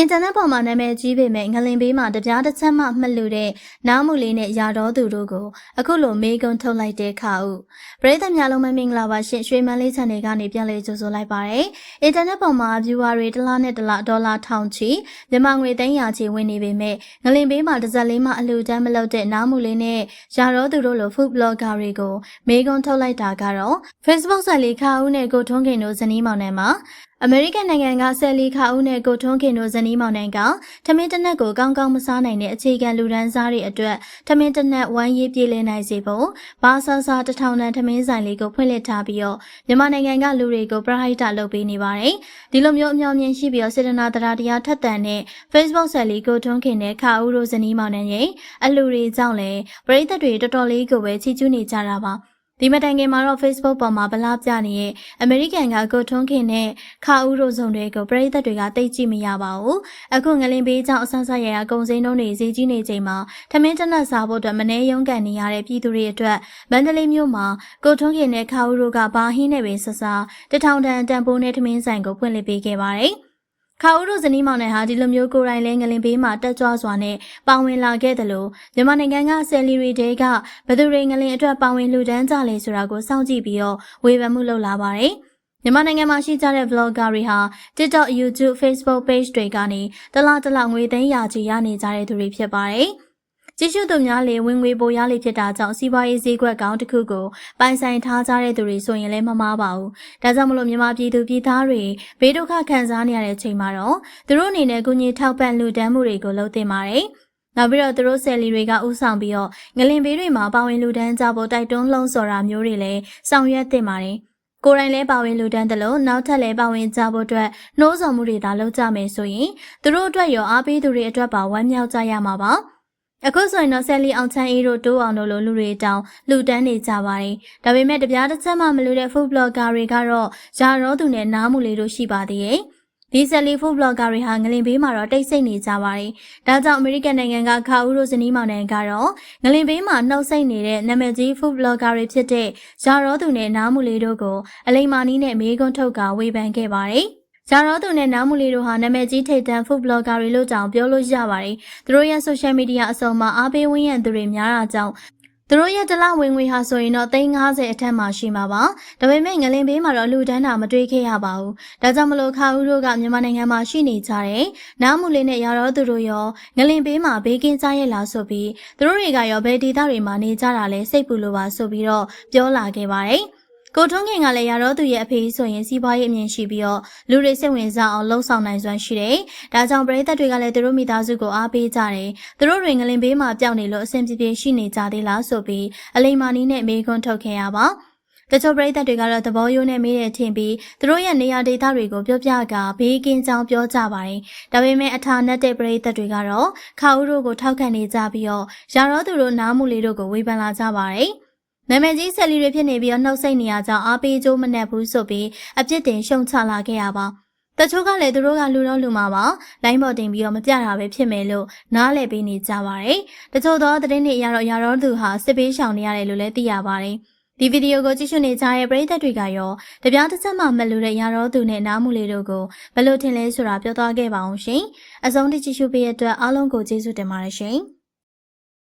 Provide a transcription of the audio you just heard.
အင်တာနက်ပေါ်မှာနာမည်ကြီးပေမဲ့ငလင်ဘေးမှာတပြားတစ်ချက်မှမှတ်လို့တဲ့နားမှုလေးနဲ့ယာတော်သူတို့ကိုအခုလိုမေးခွန်းထုတ်လိုက်တဲ့ခါဥပရိသတ်များလုံးမမင်္ဂလာပါရှင်ရွှေမန်းလေး channel ကနေပြန်လည်ကြိုဆိုလိုက်ပါရစေအင်တာနက်ပေါ်မှာ viewer တွေတစ်လားနဲ့တစ်လားဒေါ်လာထောင်ချီမြန်မာငွေသိန်းရာချီဝင်နေပေမဲ့ငလင်ဘေးမှာတစ်စက်လေးမှအလှူဒန်းမလုပ်တဲ့နားမှုလေးနဲ့ယာတော်သူတို့လို food blogger တွေကိုမေးခွန်းထုတ်လိုက်တာကတော့ Facebook ဆက်လေးခါဥနဲ့ကိုထွန်းခင်တို့ဇနီးမောင်နှံမှာအမေရိကန်နိုင်ငံကဆယ်လီခါဦးနဲ့ကိုထွန်းခင်တို့ဇနီးမောင်နှံကထမင်းတနက်ကိုကောင်းကောင်းမစားနိုင်တဲ့အခြေခံလူဒန်းစားတွေအတွက်ထမင်းတနက်ဝိုင်းရေးပြေးလည်နိုင်စေဖို့ဘာဆာဆာတထောင်တန်ထမင်းဆိုင်လေးကိုဖွင့်လှစ်ထားပြီးတော့မြန်မာနိုင်ငံကလူတွေကိုပရဟိတလုပ်ပေးနေပါတယ်။ဒီလိုမျိုးအမြောင်မြင်ရှိပြီးတော့စေတနာတရားတရားထက်သန်တဲ့ Facebook ဆယ်လီကိုထွန်းခင်နဲ့ခါဦးတို့ဇနီးမောင်နှံရဲ့အလူတွေကြောင့်လည်းပရိသတ်တွေတော်တော်လေးကိုပဲချီးကျူးနေကြတာပါ။ ဒီမတိုင်ခင်မှာတော့ Facebook ပေါ်မှာဗလာပြနေရဲ့အမေရိကန်ကကိုထွန်းခင်နဲ့ခါဦးတို့စုံတွေကိုပရိသတ်တွေကတိတ်ကြည့်မရပါဘူး။အခုငလင်ဘေးကြောင့်အဆန်းဆက်ရရကုံစင်းတို့နေဈေးကြီးနေချိန်မှာထမင်းတနက်စားဖို့အတွက်မနေရုံးကန်နေရတဲ့ပြည်သူတွေအတွက်မန္တလေးမြို့မှာကိုထွန်းခင်နဲ့ခါဦးတို့ကဘာဟင်းနဲ့ပဲဆဆတထောင်တန်တန်ဖိုးနဲ့ထမင်းဆိုင်ကိုဖွင့်လှစ်ပေးခဲ့ပါတယ်။ ခါဦးတို့ဇနီးမောင်နဲ့ဟာဒီလိုမျိုးကိုယ်တိုင်လဲငလင်ဘေးမှာတက်ကြွစွာနဲ့ပါဝင်လာခဲ့တယ်လို့မြန်မာနိုင်ငံကဆယ်လီရီတဲကဘသူတွေငလင်အတွက်ပါဝင်လူဒန်းကြလဲဆိုတာကိုစောင့်ကြည့်ပြီးတော့ဝေဖန်မှုလုပ်လာပါတယ်။မြန်မာနိုင်ငံမှာရှိကြတဲ့ vlogger တွေဟာ TikTok, YouTube, Facebook page တွေကနေတလားတလားငွေသိန်းရာချီရနေကြတဲ့သူတွေဖြစ်ပါတယ်။ ကြည့်ရှုသူများလေဝင်ငွေပိုရလေဖြစ်တာကြောင့်စီးပွားရေးဈေးကွက်ကောင်းတစ်ခုကိုပိုင်ဆိုင်ထားကြတဲ့သူတွေဆိုရင်လည်းမမားပါဘူး။ဒါကြောင့်မလို့မြန်မာပြည်သူပြည်သားတွေဘေးဒုက္ခခံစားနေရတဲ့ချိန်မှာတော့သူတို့အနေနဲ့ကုညီထောက်ပံ့လူဒန်းမှုတွေကိုလုပ်သင့်ပါတယ်။နောက်ပြီးတော့သူတို့ဆယ်လီတွေကဥဆောင်ပြီးတော့ငလင်ဘေးတွေမှာပါဝင်လူဒန်းကြဖို့တိုက်တွန်းလှုံ့ဆော်တာမျိုးတွေလည်းဆောင်ရွက်သင့်ပါတယ်။ကိုယ်တိုင်လဲပါဝင်လူတန်းတယ်လို့နောက်ထပ်လဲပါဝင်ကြဖို့အတွက်နှိုးဆော်မှုတွေသာလုပ်ကြမယ်ဆိုရင်သူတို့အတွက်ရောအားပေးသူတွေအတွက်ပါဝမ်းမြောက်ကြရမှာပါ။ အခုဆိုရင်တော့ဆယ်လီအောင်ချမ်းအေးတို့တိုးအောင်တို့လိုလူတွေတောင်လှူဒန်းနေကြပါတယ်။ဒါပေမဲ့တပြားတစ်ချက်မှမလူတဲ့ food blogger တွေကတော့ယာရောသူနဲ့နားမှုလေးတို့ရှိပါသေးတယ်။ဒီဆယ်လီ food blogger တွေဟာငလင်ဘေးမှာတော့တိတ်ဆိတ်နေကြပါတယ်။ဒါကြောင့်အမေရိကန်နိုင်ငံကခါဦးတို့ဇနီးမောင်နှံကတော့ငလင်ဘေးမှာနှုတ်ဆက်နေတဲ့နာမည်ကြီး food blogger တွေဖြစ်တဲ့ယာရောသူနဲ့နားမှုလေးတို့ကိုအလိမ္မာနီးနဲ့မေးခွန်းထုတ်ကဝေဖန်ခဲ့ပါတယ်။ ဂျာရောသူနဲ့နားမူလီတို့ဟာနာမည်ကြီးထိပ်တန်း food blogger တွေလို့တောင်ပြောလို့ရပါတယ်။သူတို့ရဲ့ social media အစုံမှာအားပေးဝန်းရံသူတွေများတာကြောင့်သူတို့ရဲ့တလဝင်ငွေဟာဆိုရင်တော့350အထက်မှာရှိမှာပါ။ဒါပေမဲ့ငလင်ဘေးမှာတော့လူဒန်းတာမတွေးခဲ့ရပါဘူး။ဒါကြောင့်မလို့ခါဦးတို့ကမြန်မာနိုင်ငံမှာရှိနေကြတယ်။နားမူလေးနဲ့ရာရောသူတို့ရောငလင်ဘေးမှာဘေးကင်းကြရဲ့လားဆိုပြီးသူတို့တွေကရောဘယ်ဒေသတွေမှာနေကြတာလဲစိတ်ပူလို့ပါဆိုပြီးတော့ပြောလာခဲ့ပါတယ်။ ကိုထွန်းခင်ကလည်းရတော့သူရဲ့အဖေဆိုရင်စီးပွားရေးအမြင်ရှိပြီးတော့လူတွေစိတ်ဝင်စားအောင်လှုံ့ဆော်နိုင်စွမ်းရှိတယ်။ဒါကြောင့်ပရိသတ်တွေကလည်းသူတို့မိသားစုကိုအားပေးကြတယ်။သူတို့တွေငလင်ဘေးမှာပျောက်နေလို့အဆင်ပြေပြေရှိနေကြသေးလားဆိုပြီးအလိမ္မာနီးနဲ့မေးခွန်းထုတ်ခဲ့ရပါ။တချို့ပရိသတ်တွေကတော့သဘောရိုးနဲ့မေးတဲ့ထင်ပြီးသူတို့ရဲ့နေရာဒေသတွေကိုပြောပြကဘေးကင်းကြောင်းပြောကြပါတယ်။ဒါပေမဲ့အထာနက်တဲ့ပရိသတ်တွေကတော့ခါဦးတို့ကိုထောက်ခံနေကြပြီးတော့ရာရောသူတို့နားမှုလေးတို့ကိုဝေဖန်လာကြပါတယ်။ နာမည်ကြီးဆက်လီတွေဖြစ်နေပြီးတော့နှုတ်ဆက်နေရကြောင်းအားပေးကြိုးမနှက်ဘူးဆိုပြီးအပြစ်တင်ရှုံချလာခဲ့ရပါတချို့ကလည်းသူတို့ကလူတော့လူမှာပါလိုင်းပေါ်တင်ပြီးတော့မပြတာပဲဖြစ်မယ်လို့နားလည်ပေးနေကြပါတယ်တချို့သောသတင်းတွေအရတော့ရာတော်သူဟာစစ်ပေးရှောင်နေရတယ်လို့လည်းသိရပါတယ်ဒီဗီဒီယိုကိုကြည့်ရှုနေကြတဲ့ပရိသတ်တွေကရောတပြားတစ်ချက်မှမလူတဲ့ရာတော်သူနဲ့နားမှုလေးတို့ကိုဘယ်လိုထင်လဲဆိုတာပြောသွားခဲ့ပါအောင်ရှင်အဆုံးထိကြည့်ရှုပေးတဲ့အတွက်အားလုံးကိုကျေးဇူးတင်ပါတယ်ရှင်